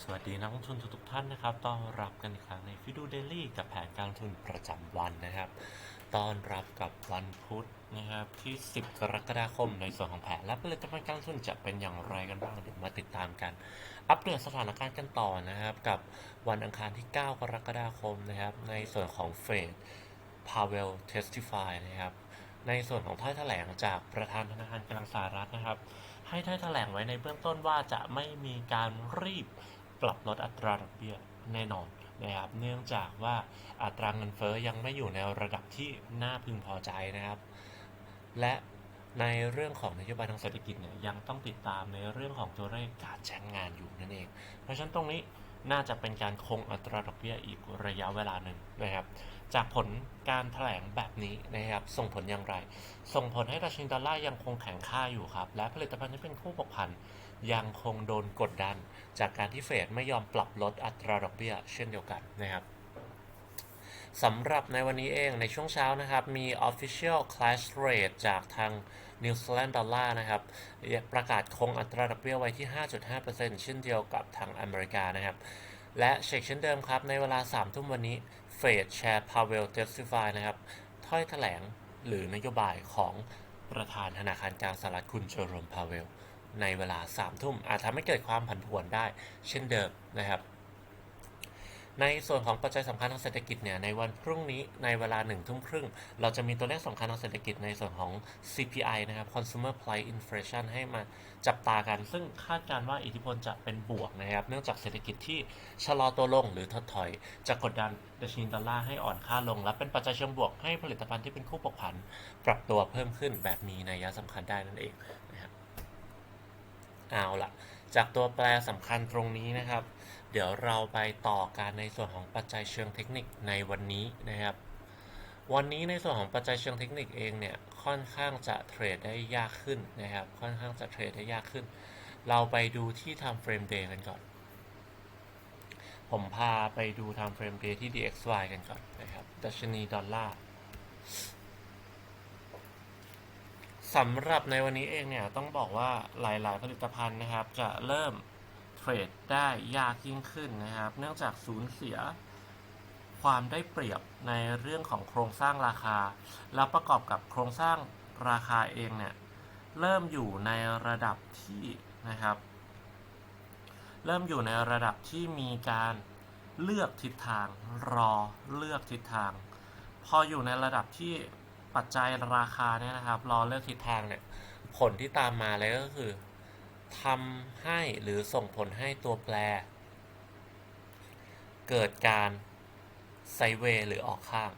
สวัสดีนักลงทุนทุกท่านนะครับ ต้อนรับกันอีกครั้งในฟิดูเดลี่กับแผนการลงทุนประจำวันนะครับ ต้อนรับกับวันพุธนะครับที่ 10 กรกฎาคมในส่วนของแผนและผลิตภัณฑ์การลงทุนจะเป็นอย่างไรกันบ้างเดี๋ยวมาติดตามกัน อัปเดตสถานการณ์กันต่อนะครับ กับวันอังคารที่ 9 กรกฎาคมนะครับ ในส่วนของเฟดพาเวลเทสติฟายนะครับในส่วนของถ้อยแถลงจากประธานธนาคารกลางสหรัฐนะครับ ให้ถ้อยแถลงไว้ในเบื้องต้นว่าจะไม่มีการรีบ ปรับลดอัตราดอกเบี้ยแน่นอนนะครับ เนื่องจากว่าอัตราเงินเฟ้อยังไม่อยู่ในระดับที่น่าพึงพอใจนะครับ และในเรื่องของนโยบายทางเศรษฐกิจเนี่ยยังต้องติดตามในเรื่องของตัวเลขการจ้างงานอยู่นั่นเอง เพราะฉะนั้นตรงนี้น่าจะเป็นการคงอัตราดอกเบี้ยอีกระยะเวลาหนึ่งนะครับ จากผลการแถลงแบบนี้นะครับ ส่งผลอย่างไร ส่งผลให้ดัชนีดอลลาร์ยังคงแข็งค่าอยู่ครับ และผลิตภัณฑ์ที่เป็นคู่ปกพัน ยังคงโดนกดดัน จากการที่เฟดไม่ยอมปรับลดอัตราดอกเบี้ยเช่นเดียวกันนะครับสำหรับในวันนี้เองในช่วงเช้านะครับ มี official clash rate จากทาง New Zealand Dollar นะครับ ประกาศคงอัตราดอกเบี้ยไว้ที่ 5.5%เช่นเดียวกับทางอเมริกานะครับ และเช็คเช่นเดิมครับ ในเวลา 3 ทุ่มวันนี้เฟดแชร์พาเวลเทสติฟายนะครับ ถ้อยแถลงหรือนโยบายของประธานธนาคารกลางสหรัฐคุณเจอโรมพาเวล ในเวลา3ทุ่มอาจทำให้เกิดความผันผวนได้ เช่นเดิมนะครับ ในส่วนของปัจจัยสำคัญทางเศรษฐกิจเนี่ยในวันพรุ่งนี้ในเวลา1ทุ่มครึ่ง เราจะมีตัวเลขสำคัญทางเศรษฐกิจในส่วนของ CPI นะครับ Consumer Price Inflation ให้มาจับตากัน ซึ่งคาดการณ์ว่าอิทธิพลจะเป็นบวกนะครับ เนื่องจากเศรษฐกิจที่ชะลอตัวลงหรือถดถอย จะกดดันดัชนีดอลลาร์ให้อ่อนค่าลง และเป็นปัจจัยเชิงบวกให้ผลิตภัณฑ์ที่เป็นคู่ปกพัน ปรับตัวเพิ่มขึ้นแบบมีนัยสำคัญได้นั่นเอง เอาละจากตัวแปรสำคัญตรงนี้นะครับ เดี๋ยวเราไปต่อการในส่วนของปัจจัยเชิงเทคนิคในวันนี้นะครับ วันนี้ในส่วนของปัจจัยเชิงเทคนิคเองเนี่ยค่อนข้างจะเทรดได้ยากขึ้นนะครับ ค่อนข้างจะเทรดได้ยากขึ้น เราไปดูที่ time frame day กันก่อน ผมพาไปดู time frame day ที่ DXY กันก่อนนะครับ ดัชนีดอลลาร์ สำหรับในวันนี้เองเนี่ยต้องบอกว่าหลายๆ ผลิตภัณฑ์นะครับ จะเริ่มเทรดได้ยากยิ่งขึ้นนะครับ เนื่องจากสูญเสียความได้เปรียบในเรื่องของโครงสร้างราคา แล้วประกอบกับโครงสร้างราคาเองเนี่ยเริ่มอยู่ในระดับที่นะครับ เริ่มอยู่ในระดับที่มีการเลือกทิศทางรอเลือกทิศทาง พออยู่ในระดับที่ ปัจจัยราคาเนี่ยนะครับรอเลือกทิศทางเนี่ยผลที่ตามมาเลยก็คือทำให้หรือส่งผลให้ตัวแปร เกิดการไซเวย์หรือออกข้าง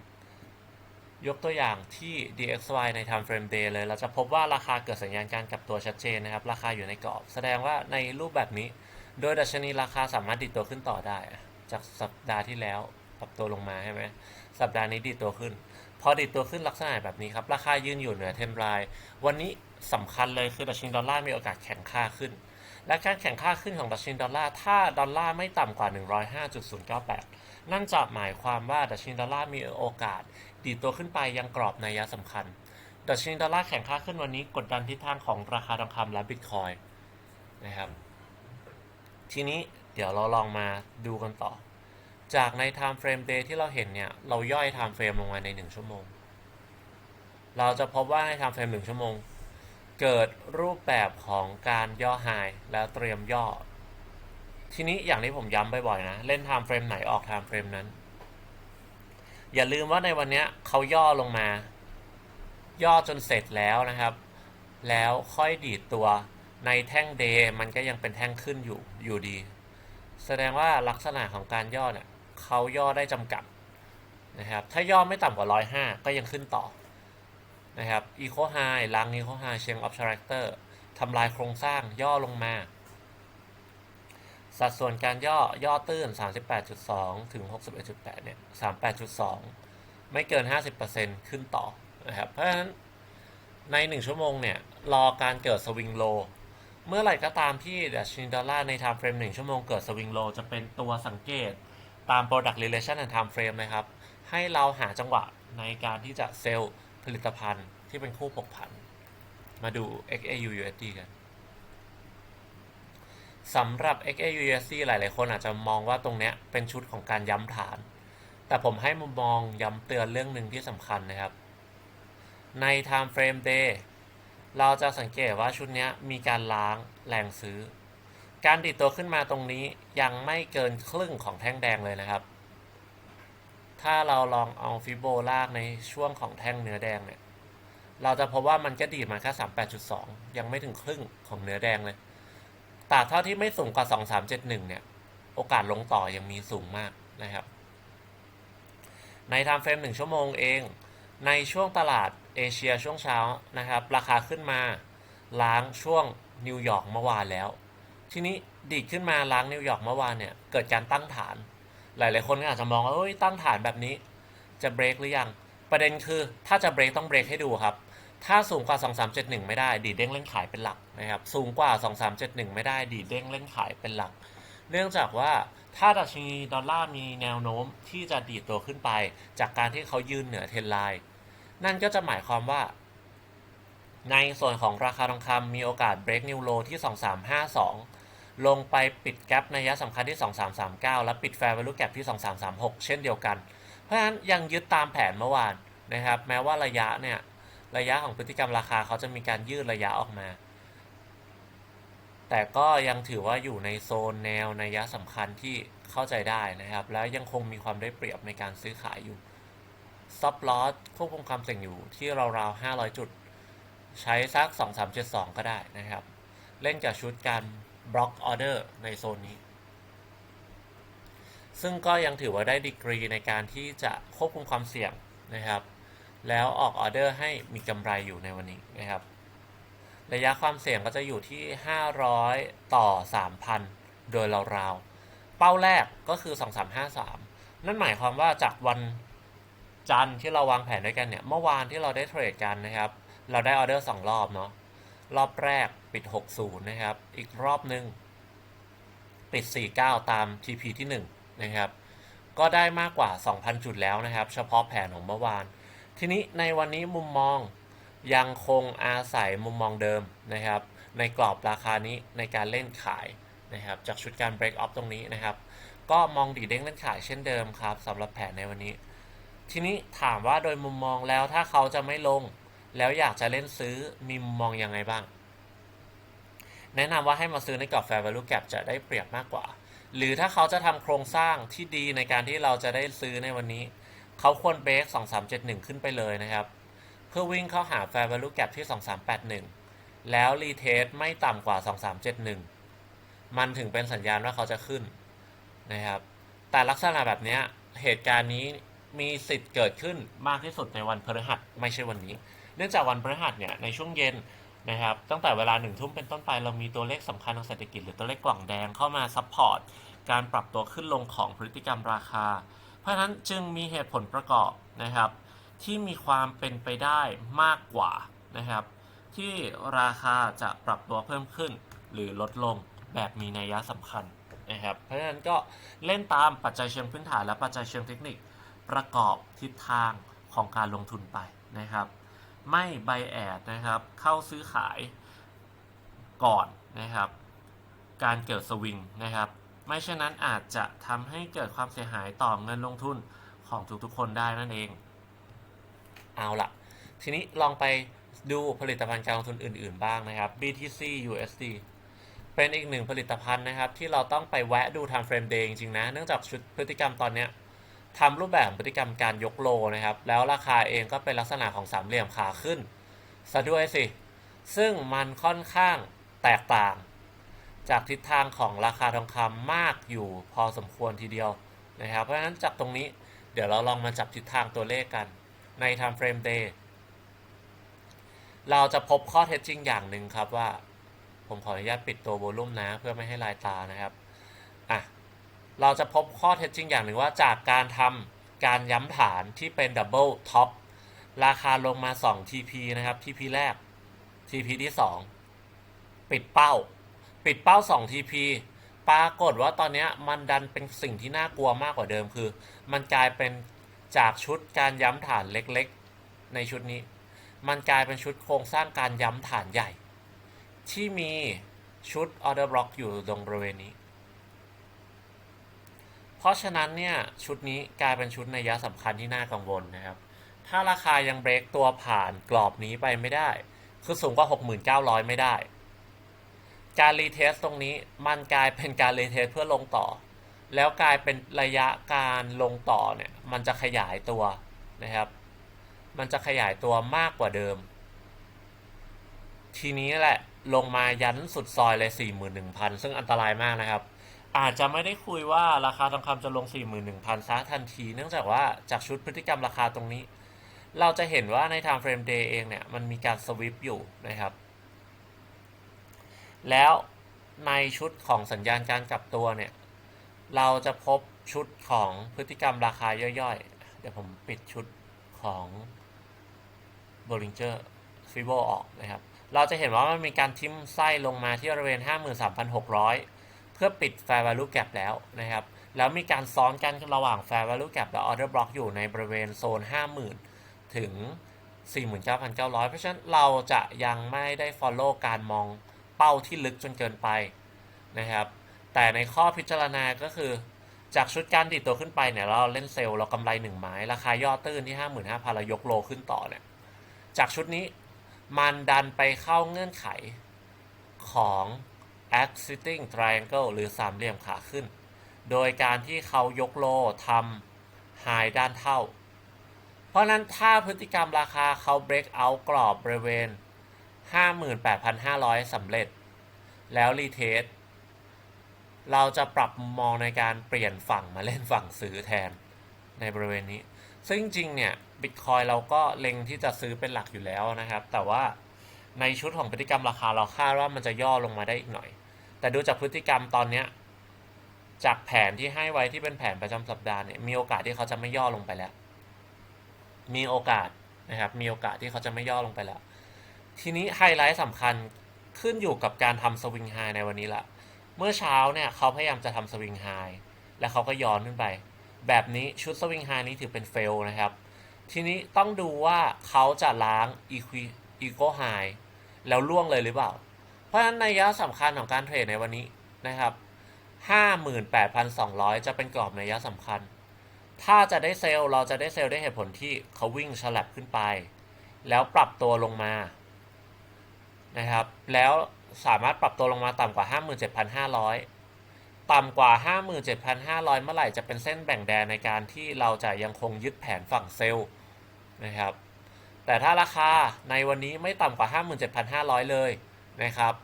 ยกตัวอย่างที่ DXY ใน time frame day เลย เราจะพบว่าราคาเกิดสัญญาณการกลับตัวชัดเจนนะครับ ราคาอยู่ในกรอบ แสดงว่าในรูปแบบนี้ โดยดัชนีราคาสามารถดิดตัวขึ้นต่อได้ จากสัปดาห์ที่แล้วปรับตัวลงมาใช่ไหมสัปดาห์นี้ดิดตัวขึ้น อดิดตัวขึ้นลักษณะแบบนี้ครับ ราคายืนอยู่เหนือเทมไลน์วันนี้สำคัญเลยคือดัชนีดอลลาร์มีโอกาสแข็งค่าขึ้น และการแข่งค่าขึ้นของดัชนีดอลลาร์ถ้าดอลลาร์ไม่ต่ำกว่า 105.098 นั่นจะหมายความว่าดัชนีดอลลาร์มีโอกาส ดีดตัวขึ้นไปยังกรอบนัยสำคัญดัชนีดอลลาร์แข่งค่าขึ้นวันนี้กดดันทิศทางของราคาทองคำและบิตคอยน์นะครับทีนี้เดี๋ยวเราลองมาดูกันต่อ จากใน time frame day ที่เราเห็นเนี่ย เราย่อย time frame ลงมาใน 1 ชั่วโมง เราจะพบว่าใน time frame 1 ชั่วโมง เกิดรูปแบบของการย่อไฮแล้วเตรียมย่อ ทีนี้อย่างที่ผมย้ำบ่อยๆนะ เล่น time frame ไหนออก time frame นั้น อย่าลืมว่าในวันนี้เขาย่อลงมา ย่อจนเสร็จแล้วนะครับ แล้วค่อยดีดตัวในแท่งเดย์มันก็ยังเป็นแท่งขึ้นอยู่อยู่ดี แสดงว่าลักษณะของการย่อเนี่ย เขาย่อได้จำกัดนะครับ ถ้าย่อไม่ต่ำกว่า 105 ก็ยังขึ้นต่อนะครับ Eco High ล้าง Eco High เชียง of Character ทำลายโครงสร้างย่อลงมา สัดส่วนการย่อย่อตื้น 38.2 ถึง 61.8 เนี่ย 38.2 ไม่เกิน 50%ขึ้นต่อนะครับ เพราะฉะนั้นใน 1 ชั่วโมงเนี่ย รอการเกิดสวิงโล เมื่อไหร่ก็ตามที่ดัชนีดอลลาร์ใน time frame 1ชั่วโมงเกิดสวิงโลจะเป็นตัวสังเกต ตาม product relation and time frame นะครับ ให้เราหาจังหวะในการที่จะเซลล์ผลิตภัณฑ์ที่เป็นคู่ปกพัน มาดู XAU USD กันสำหรับ XAUUSD หลาย ๆ คนอาจจะมองว่าตรงเนี้ยเป็นชุดของการย้ำฐาน แต่ผมให้มุมมองย้ำเตือนเรื่องหนึ่งที่สำคัญนะครับ ใน Time Frame Day เราจะสังเกตว่าชุดนี้มีการล้างแรงซื้อ การดิดตัวขึ้นมาตรงนี้ยังไม่เกินครึ่งของแท่งแดงเลยนะครับ ถ้าเราลองเอาฟิโบลากในช่วงของแท่งเนื้อแดงเนี่ย เราจะพบว่ามันก็ดีดมาแค่38.2 ยังไม่ถึงครึ่งของเนื้อแดงเลยตราบเท่าที่ไม่สูงกว่า 2371 เนี่ย โอกาสลงต่อยังมีสูงมากนะครับ ในไทม์เฟรม1ชั่วโมงเอง ในช่วงตลาดเอเชียช่วงเช้านะครับ ราคาขึ้นมาล้างช่วงนิวยอร์กเมื่อวานแล้ว ทีนี้ดีดขึ้นมาล้างนิวยอร์กเมื่อวานเนี่ย เกิดการตั้งฐาน หลาย ๆ คนก็อาจจะมองว่าเอ้ยตั้งฐานแบบนี้ จะเบรกหรือยัง ประเด็นคือถ้าจะเบรกต้องเบรกให้ดูครับ ถ้าสูงกว่า 2371 ไม่ได้ ดีดเด้งเล่นขายเป็นหลักนะครับ สูงกว่า 2371 ไม่ได้ ดีดเด้งเล่นขายเป็นหลัก เนื่องจากว่าถ้าดัชนีดอลลาร์มีแนวโน้มที่จะดีดตัวขึ้นไป จากการที่เขายืนเหนือเทรนไลน์นั่นก็จะหมายความว่า ในส่วนของราคาทองคำมีโอกาสเบรกนิวโลที่ 2352 ลงไปปิดแกลบในระยะสำคัญที่ 2339 และปิดแฟร์ value gap ที่ 2336 เช่นเดียวกัน เพราะฉะนั้นยังยึดตามแผนเมื่อวานนะครับ แม้ว่าระยะเนี่ยระยะของพฤติกรรมราคาเขาจะมีการยืดระยะออกมา แต่ก็ยังถือว่าอยู่ในโซนแนวในยะสำคัญที่เข้าใจได้นะครับ แล้วยังคงมีความได้เปรียบในการซื้อขายอยู่ stop loss ควบคุมความเสี่ยงอยู่ที่ราวๆ500 จุด ใช้สัก 2372 ก็ได้นะครับ เล่นกับชุดการ บล็อกออเดอร์ในโซนนี้ ซึ่งก็ยังถือว่าได้ดีกรีในการที่จะควบคุมความเสี่ยงนะครับ แล้วออกออเดอร์ให้มีกำไรอยู่ในวันนี้นะครับ ระยะความเสี่ยงก็จะอยู่ที่ 500 ต่อ 3,000 โดยราวๆ เป้าแรกก็คือ 2353 นั่นหมายความว่าจากวันจันทร์ที่เราวางแผนด้วยกันเนี่ย เมื่อวานที่เราได้เทรดกันนะครับ เราได้ออเดอร์ 2 รอบเนาะ รอบแรก ปิด 60 นะครับ อีกรอบหนึ่งปิด 49 ตาม TP ที่ 1 นะครับ ก็ได้มากกว่า 2,000 จุดแล้วนะครับ เฉพาะแผนของเมื่อวาน ทีนี้ในวันนี้มุมมองยังคงอาศัยมุมมองเดิมนะครับ ในกรอบราคานี้ในการเล่นขายนะครับ จากชุดการ break up ตรงนี้นะครับ ก็มองดีเด้งเล่นขายเช่นเดิมครับสำหรับแผนในวันนี้ ทีนี้ถามว่าโดยมุมมองแล้วถ้าเขาจะไม่ลง แล้วอยากจะเล่นซื้อมีมุมมองยังไงบ้าง แนะนำว่าให้มาซื้อในกรอบ fair value gap จะได้เปรียบมากกว่า หรือถ้าเขาจะทำโครงสร้างที่ดีในการที่เราจะได้ซื้อในวันนี้ เขาควรเบรก2371 ขึ้นไปเลยนะครับ เพื่อวิ่งเข้าหา fair value gap ที่ 2381 แล้วรีเทสไม่ต่ำกว่า 2371 มันถึงเป็นสัญญาณว่าเขาจะขึ้นนะครับ แต่ลักษณะแบบนี้เหตุการณ์นี้มีสิทธิ์เกิดขึ้นมากที่สุดในวันพฤหัสไม่ใช่วันนี้ เนื่องจากวันพฤหัสเนี่ยในช่วงเย็น นะครับตั้งแต่เวลาหนึ่งทุ่มเป็นต้นไปเรามีตัวเลขสำคัญทางเศรษฐกิจหรือตัวเลขกล่องแดงเข้ามาซัพพอร์ตการปรับตัวขึ้นลงของพฤติกรรมราคา เพราะฉะนั้นจึงมีเหตุผลประกอบนะครับ ที่มีความเป็นไปได้มากกว่านะครับ ที่ราคาจะปรับตัวเพิ่มขึ้น หรือลดลงแบบมีนัยสำคัญนะครับ เพราะฉะนั้นก็เล่นตามปัจจัยเชิงพื้นฐานและปัจจัยเชิงเทคนิคประกอบทิศทางของการลงทุนไปนะครับ ไม่ไบแอดนะครับ เข้าซื้อขายก่อนนะครับ การเกิดสวิงนะครับ ไม่เช่นนั้นอาจจะทำให้เกิดความเสียหายต่อเงินลงทุนของทุกๆคนได้นั่นเอง เอาละทีนี้ลองไปดูผลิตภัณฑ์การลงทุนอื่น ๆ บ้างนะครับ BTC USD เป็นอีกหนึ่งผลิตภัณฑ์นะครับ ที่เราต้องไปแวะดู time frame day จริงๆนะ เนื่องจากชุดพฤติกรรมตอนเนี้ย ทำรูปแบบพฤติกรรมการยกโลนะครับ แล้วราคาเองก็เป็นลักษณะของสามเหลี่ยมขาขึ้นซะด้วยสิ ซึ่งมันค่อนข้างแตกต่าง จากทิศทางของราคาทองคำมากอยู่พอสมควรทีเดียวนะครับ เพราะฉะนั้นจากตรงนี้เดี๋ยวเราลองมาจับทิศทางตัวเลขกันใน time frame day เราจะพบข้อเท็จจริงอย่างหนึ่งครับว่า ผมขออนุญาตปิดตัวโวลุ่มนะเพื่อไม่ให้ลายตานะครับ เราจะพบข้อเท็จจริงอย่างหนึ่งว่าจากการทำการย้ำฐานที่เป็นดับเบิลท็อปราคาลงมา 2 TP นะครับ TP แรก TP ที่ 2 ปิดเป้า ปิดเป้า 2 TP ปรากฏว่าตอนนี้มันดันเป็นสิ่งที่น่ากลัวมากกว่าเดิมคือ มันกลายเป็นจากชุดการย้ำฐานเล็กๆ ในชุดนี้ มันกลายเป็นชุดโครงสร้างการย้ำฐานใหญ่ ที่มีชุดออเดอร์บล็อกอยู่ตรงบริเวณนี้ ราะฉะนั้นเนี่ยชุดนี้กลายเป็นชุดในยะสำคัญที่น่ากังวลนะครับ ถ้าราคายังเบรกตัวผ่านกรอบนี้ไปไม่ได้ คือสูงกว่า 6,900 ไม่ได้ การรีเทสตรงนี้มันกลายเป็นการรีเทสเพื่อลงต่อ แล้วกลายเป็นระยะการลงต่อเนี่ยมันจะขยายตัวนะครับ มันจะขยายตัวมากกว่าเดิม ทีนี้แหละลงมายันสุดซอยเลย 41,000 ซึ่งอันตรายมากนะครับ อาจจะไม่ได้คุยว่าราคาทองคำจะลง 41,000ซะทันที เนื่องจากว่าจากชุดพฤติกรรมราคาตรงนี้ เราจะเห็นว่าใน time frame day เองเนี่ย มันมีการสวิปอยู่นะครับ แล้วในชุดของสัญญาณการกลับตัวเนี่ย เราจะพบชุดของพฤติกรรมราคาย่อยๆ เดี๋ยวผมปิดชุดของ Bollinger f i b o ออกนะครับ เราจะเห็นว่ามันมีการทิมไส้ลงมาที่บริเวณ 53,600 เพื่อปิด Fair Value Gap แล้วนะครับ แล้วมีการซ้อนกันระหว่าง Fair Value Gap และ Order Block อยู่ในบริเวณโซน 50,000 ถึง 49,900 เพราะฉะนั้นเราจะยังไม่ได้ follow การมองเป้าที่ลึกจนเกินไปนะครับ แต่ในข้อพิจารณาก็คือจากชุดการดิดตัวขึ้นไปเนี่ยเราเล่นเซลล์เรากำไรหนึ่งไม้ ราคาย่อตื้นที่ 55,000เรายกโลขึ้นต่อเนี่ยจากชุดนี้มันดันไปเข้าเงื่อนไขของ exiting triangle หรือสามเหลี่ยมขาขึ้น โดยการที่เขายกโลทำ high ด้านเท่า เพราะนั้นถ้าพฤติกรรมราคาเขา break out กรอบบริเวณ 58,500สำเร็จ แล้วรีเทสเราจะปรับมุมมองในการเปลี่ยนฝั่งมาเล่นฝั่งซื้อแทนในบริเวณนี้ ซึ่งจริงเนี่ยบิตคอยเราก็เล็งที่จะซื้อเป็นหลักอยู่แล้วนะครับ แต่ว่าในชุดของพฤติกรรมราคาเราคาดว่ามันจะย่อลงมาได้อีกหน่อย แต่ดูจากพฤติกรรมตอนเนี้ยจากแผนที่ให้ไว้ที่เป็นแผนประจำสัปดาห์เนี่ยมีโอกาสที่เขาจะไม่ย่อลงไปแล้ว มีโอกาสนะครับ มีโอกาสที่เขาจะไม่ย่อลงไปแล้ว ทีนี้ไฮไลท์สำคัญขึ้นอยู่กับการทำสวิงไฮในวันนี้ละ เมื่อเช้าเนี่ยเขาพยายามจะทำสวิงไฮและเขาก็ย้อนขึ้นไป แบบนี้ชุดสวิงไฮนี้ถือเป็นเฟลนะครับ ทีนี้ต้องดูว่าเขาจะล้างอีควีอีโกไฮแล้วล่วงเลยหรือเปล่า เพราะฉะนั้นในยะสำคัญของการเทรดในวันนี้นะครับ 58,200 จะเป็นกรอบในยะสำคัญ ถ้าจะได้เซลล์เราจะได้เซลล์ได้เหตุผลที่เขาวิ่งฉลับขึ้นไป แล้วปรับตัวลงมานะครับ แล้วสามารถปรับตัวลงมาต่ำกว่า 57,500 ต่ำกว่า 57,500 เมื่อไหร่จะเป็นเส้นแบ่งแดนในการที่เราจะยังคงยึดแผนฝั่งเซลล์นะครับ แต่ถ้าราคาในวันนี้ไม่ต่ำกว่า 57,500 เลย นะครับ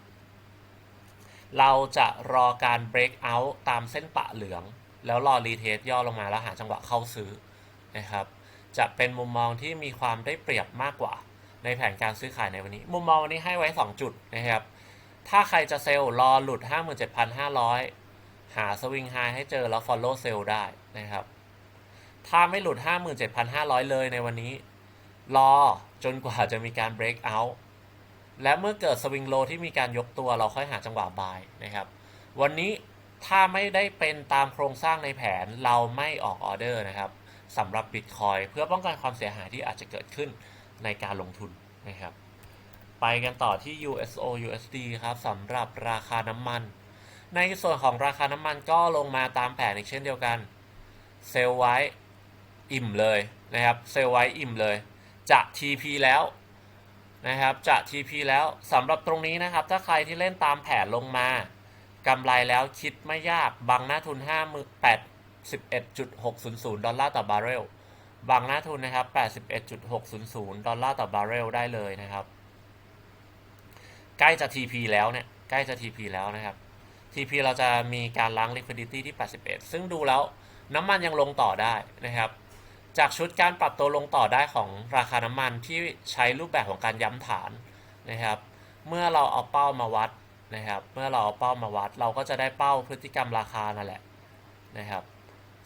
เราจะรอการ break out ตามเส้นปะเหลือง แล้วรอรีเทสย่อลงมาแล้วหาจังหวะเข้าซื้อนะครับ จะเป็นมุมมองที่มีความได้เปรียบมากกว่า ในแผนการซื้อขายในวันนี้ มุมมองวันนี้ให้ไว้ 2 จุดนะครับ ถ้าใครจะเซลล์รอหลุด 57,500 หาสวิงไฮให้เจอแล้ว follow เซลล์ได้นะครับถ้าไม่หลุด 57,500 เลยในวันนี้ รอจนกว่าจะมีการ break out และเมื่อเกิดสวิงโลที่มีการยกตัวเราค่อยหาจังหวะบายนะครับ วันนี้ถ้าไม่ได้เป็นตามโครงสร้างในแผนเราไม่ออกออเดอร์นะครับสำหรับ Bitcoin เพื่อป้องกันความเสียหายที่อาจจะเกิดขึ้นในการลงทุนนะครับ ไปกันต่อที่ USO USD ครับสำหรับราคาน้ำมัน ในส่วนของราคาน้ำมันก็ลงมาตามแผนอีกเช่นเดียวกัน เซลไว้อิ่มเลยนะครับ เซลไว้อิ่มเลย จะ TP แล้ว นะครับจะ TP แล้วสำหรับตรงนี้นะครับ ถ้าใครที่เล่นตามแผนลงมากำไรแล้วคิดไม่ยากบังหน้าทุน5มือ81.600 ดอลลาร์ต่อบาร์เรลบางหน้าทุนนะครับ 81.600 ดอลลาร์ต่อบาร์เรลได้เลยนะครับ ใกล้จะ TP แล้วเนี่ย ใกล้จะ TP แล้วนะครับ TP เราจะมีการล้าง liquidity ที่ 81 ซึ่งดูแล้วน้ำมันยังลงต่อได้นะครับ จากชุดการปรับตัวลงต่อได้ของราคาน้ำมันที่ใช้รูปแบบของการย้ำฐานนะครับ เมื่อเราเอาเป้ามาวัดนะครับ เมื่อเราเอาเป้ามาวัด เราก็จะได้เป้าพฤติกรรมราคานั่นแหละนะครับ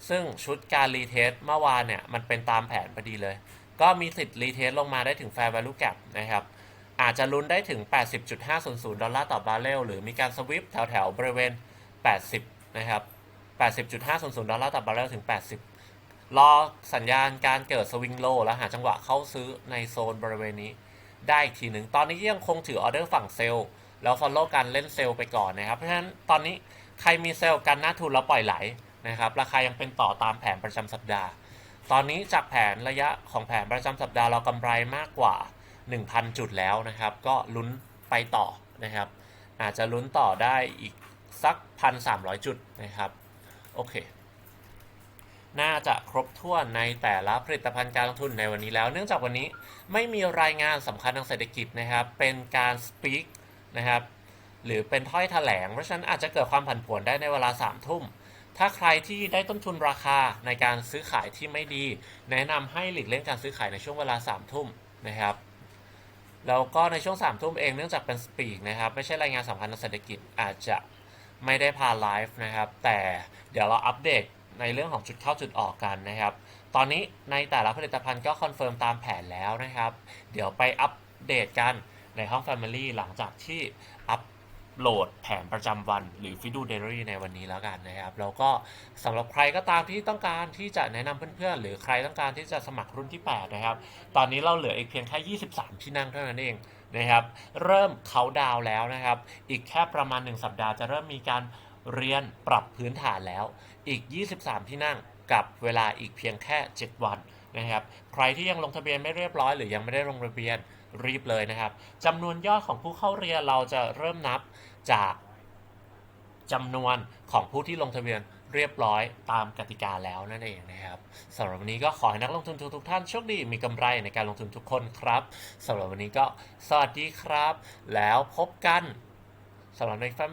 ซึ่งชุดการรีเทสเมื่อวานเนี่ยมันเป็นตามแผนพอดีเลย ก็มีสิทธิ์รีเทสลงมาได้ถึง Fair Value Gap นะครับ อาจจะลุ้นได้ถึง 80.500 ดอลลาร์ต่อบาร์เรลหรือมีการสวิปแถวๆบริเวณ 80 นะครับ 80.500 ดอลลาร์ต่อบาร์เรลถึง 80 รอสัญญาณการเกิดสวิงโลแล้วหาจังหวะเข้าซื้อในโซนบริเวณนี้ ได้อีกทีหนึ่งตอนนี้ยังคงถือออเดอร์ฝั่งเซลล์แล้ว follow การเล่นเซลล์ไปก่อนนะครับเพราะฉะนั้นตอนนี้ใครมีเซลล์กันหน้าทุนแล้วปล่อยไหลนะครับราคายังเป็นต่อตามแผนประจำสัปดาห์ ตอนนี้จากแผนระยะของแผนประจำสัปดาห์เรากำไรมากกว่า 1,000 จุดแล้วนะครับ ก็ลุ้นไปต่อนะครับ อาจจะลุ้นต่อได้อีกสัก 1,300 จุดนะครับ โอเค น่าจะครบถ้วนในแต่ละผลิตภัณฑ์การลงทุนในวันนี้แล้ว เนื่องจากวันนี้ไม่มีรายงานสำคัญทางเศรษฐกิจนะครับ เป็นการสปีกนะครับ หรือเป็นถ้อยแถลง เพราะฉะนั้นอาจจะเกิดความผันผวนได้ในเวลา3ามทุ่ม ถ้าใครที่ได้ต้นทุนราคาในการซื้อขายที่ไม่ดี แนะนำให้หลีกเลี่ยงการซื้อขายในช่วงเวลา3ามทุ่มนะครับแล้วก็ในช่วง3ามทุ่มเองเนื่องจากเป็นสปีกนะครับไม่ใช่รายงานสำคัญทางเศรษฐกิจอาจจะไม่ได้พาไลฟ์นะครับ แต่เดี๋ยวเราอัปเดต ในเรื่องของจุดเข้าจุดออกกันนะครับ ตอนนี้ในแต่ละผลิตภัณฑ์ก็คอนเฟิร์มตามแผนแล้วนะครับ เดี๋ยวไปอัปเดตกันในห้อง Family หลังจากที่อัปโหลดแผนประจำวันหรือ f i d u d a i l y ในวันนี้แล้วกันนะครับ แล้วก็สำหรับใครก็ตามที่ต้องการที่จะแนะนำเพื่อนๆ หรือใครต้องการที่จะสมัครรุ่นที่ 8 นะครับ ตอนนี้เราเหลืออีกเพียงแค่ 23 ที่นั่งเท่านั้นเองนะครับ เริ่มเขาดาวแล้วนะครับ อีกแค่ประมาณ 1 สัปดาห์จะเริ่มมีการ เรียนปรับพื้นฐานแล้วอีก 23 ที่นั่งกับเวลาอีกเพียงแค่ 7 วันนะครับ ใครที่ยังลงทะเบียนไม่เรียบร้อยหรือยังไม่ได้ลงทะเบียนรีบเลยนะครับจำนวนยอดของผู้เข้าเรียนเราจะเริ่มนับจากจำนวนของผู้ที่ลงทะเบียนเรียบร้อยตามกติกาแล้วนั่นเองนะครับสำหรับวันนี้ก็ขอให้นักลงทุนทุกท่านโชคดีมีกำไรในการลงทุนทุกคนครับสำหรับวันนี้ก็สวัสดีครับ แล้วพบกันสำหรับใน